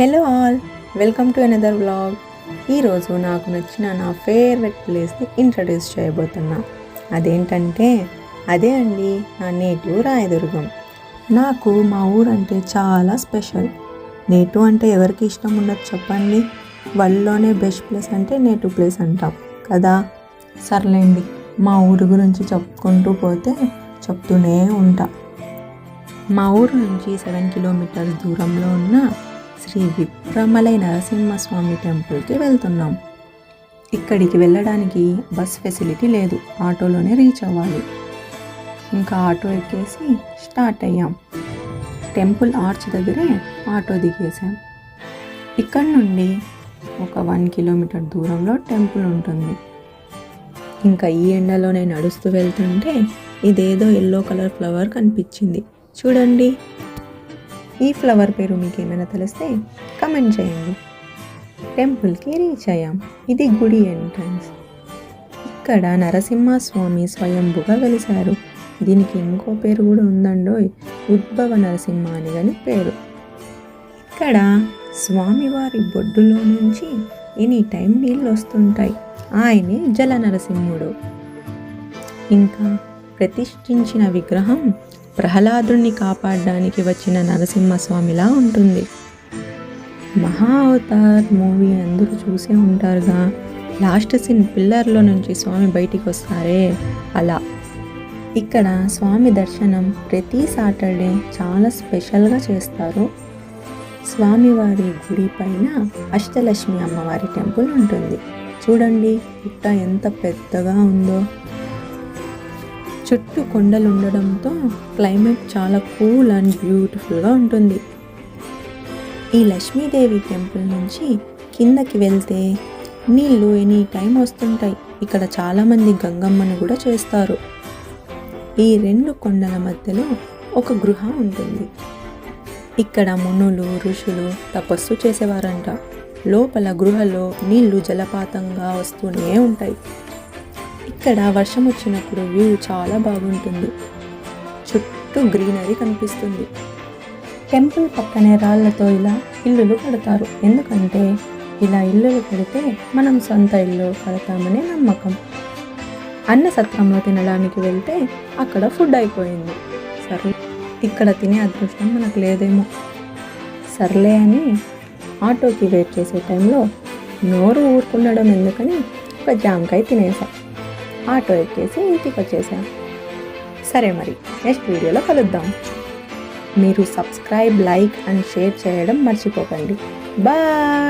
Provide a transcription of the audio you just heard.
Hello all welcome to another vlog ఈరోజు నాకు నచ్చిన నా ఫేవరెట్ ప్లేస్ని ఇంట్రడ్యూస్ చేయబోతున్నా. అదేంటంటే అదే అండి నా నేటివ్ రాయదుర్గం. నాకు మా ఊరంటే చాలా స్పెషల్ నేటివ్ అంటే ఎవరికి ఇష్టం ఉండదు చెప్పండి. వరల్డ్లోనే బెస్ట్ ప్లేస్ అంటే నేటివ్ ప్లేస్ అంటాం కదా? సర్లేండి మా ఊరు గురించి చెప్పుకుంటూ పోతే చెప్తూనే ఉంటా. మా ఊరు నుంచి సెవెన్ కిలోమీటర్స్ దూరంలో ఉన్న శ్రీ విక్రమలై నరసింహస్వామి టెంపుల్కి వెళ్తున్నాం. ఇక్కడికి వెళ్ళడానికి బస్ ఫెసిలిటీ లేదు. ఆటోలోనే రీచ్ అవ్వాలి. ఇంకా ఆటో ఎక్కేసి స్టార్ట్ అయ్యాం. టెంపుల్ ఆర్చ్ దగ్గరే ఆటో దిగేసాం ఇక్కడ నుండి ఒక వన్ కిలోమీటర్ దూరంలో టెంపుల్ ఉంటుంది. ఇంకా ఈ ఎండలోనే నడుస్తూ వెళ్తుంటే ఇదేదో ఎల్లో కలర్ ఫ్లవర్ కనిపించింది. చూడండి. ఈ ఫ్లవర్ పేరు మీకు ఏమైనా తెలిస్తే కమెంట్ చేయండి. టెంపుల్కి రీచ్ అయ్యాం. ఇది గుడి ఎంట్రన్స్. ఇక్కడ నరసింహస్వామి స్వయంభుగా వెలిశారు. దీనికి ఇంకో పేరు కూడా ఉందండోయ్ ఉద్భవ నరసింహ అని కానీ పేరు. ఇక్కడ స్వామివారి బొడ్డులో నుంచి ఎనీ టైం నీళ్ళు వస్తుంటాయి ఆయనే జల నరసింహుడు. ఇంకా ప్రతిష్ఠించిన విగ్రహం ప్రహ్లాదుణ్ణి కాపాడడానికి వచ్చిన నరసింహస్వామిలా ఉంటుంది. మహా అవతార్ మూవీ అందరూ చూసే ఉంటారుగా. లాస్ట్ సీన్ పిల్లర్లో నుంచి స్వామి బయటికి వస్తారే అలా. ఇక్కడ స్వామి దర్శనం ప్రతి సాటర్డే చాలా స్పెషల్గా చేస్తారు. స్వామివారి గుడి పైన అష్టలక్ష్మి అమ్మవారి టెంపుల్ ఉంటుంది. చూడండి పుట్ట ఎంత పెద్దగా ఉందో. చుట్టూ కొండలు ఉండడంతో క్లైమేట్ చాలా కూల్ అండ్ బ్యూటిఫుల్గా ఉంటుంది. ఈ లక్ష్మీదేవి టెంపుల్ నుంచి కిందకి వెళ్తే నీళ్ళు ఎనీ టైం వస్తుంటాయి. ఇక్కడ చాలామంది గంగమ్మను కూడా చేస్తారు. ఈ రెండు కొండల మధ్యలో ఒక గృహ ఉంటుంది. ఇక్కడ మునులు ఋషులు తపస్సు చేసేవారంట. లోపల గృహలో నీళ్ళు జలపాతంగా వస్తూనే ఉంటాయి. ఇక్కడ వర్షం వచ్చినప్పుడు వ్యూ చాలా బాగుంటుంది. చుట్టూ గ్రీనరీ కనిపిస్తుంది. టెంపుల్ పక్కనే రాళ్ళతో ఇలా ఇల్లులు కడతారు. ఎందుకంటే ఇలా ఇల్లులు కడితే మనం సొంత ఇల్లు కడతామనే నమ్మకం. అన్న సత్రంలో తినడానికి వెళ్తే అక్కడ ఫుడ్ అయిపోయింది. సర్లే ఇక్కడ తినే అదృష్టం మనకు లేదేమో. సర్లే అని ఆటోకి వెయిట్ చేసే టైంలో నోరు ఊరుకుండడం ఎందుకని ఒక జామకాయ తినేసా. ఆటో ఎక్కేసి ఇంటికి వచ్చేసా సరే మరి నెక్స్ట్ వీడియోలో కలుద్దాం. మీరు సబ్స్క్రైబ్ లైక్ అండ్ షేర్ చేయడం మర్చిపోకండి. బాయ్!